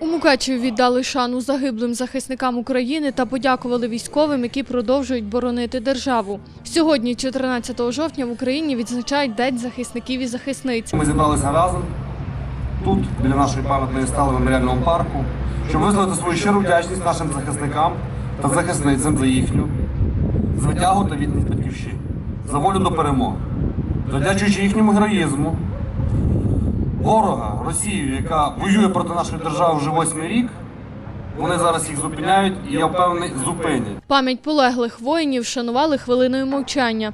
У Мукачеві віддали шану загиблим захисникам України та подякували військовим, які продовжують боронити державу. Сьогодні, 14 жовтня, в Україні відзначають День захисників і захисниць. Ми зібралися разом тут, біля нашої пам'ятної стали меморіального парку, щоб висловити свою щиру вдячність нашим захисникам та захисницям за їхню звитягу та відданість батьківщині, за волю до перемоги, завдячуючи їхньому героїзму, ворога, Росію, яка воює проти нашої держави вже восьмий рік. Вони зараз їх зупиняють і я впевнений, зупинять. Пам'ять полеглих воїнів вшанували хвилиною мовчання.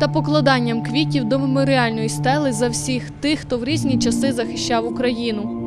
Та покладанням квітів до меморіальної стели за всіх тих, хто в різні часи захищав Україну.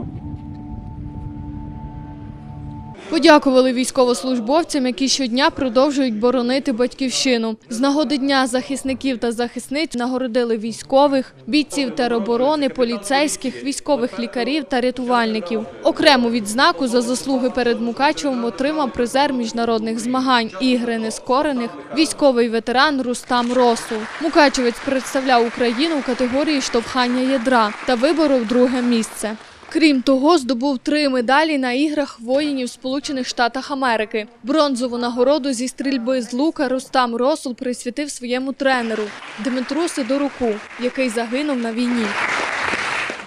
Подякували військовослужбовцям, які щодня продовжують боронити батьківщину. З нагоди дня захисників та захисниць нагородили військових, бійців тероборони, поліцейських, військових лікарів та рятувальників. Окрему відзнаку за заслуги перед Мукачевом отримав призер міжнародних змагань ігри нескорених військовий ветеран Рустам Росул. Мукачевець представляв Україну у категорії штовхання ядра та виборов друге місце. Крім того, здобув три медалі на іграх воїнів Сполучених Штатах Америки. Бронзову нагороду зі стрільби з лука Рустам Росул присвятив своєму тренеру Дмитру Сидоруку, який загинув на війні.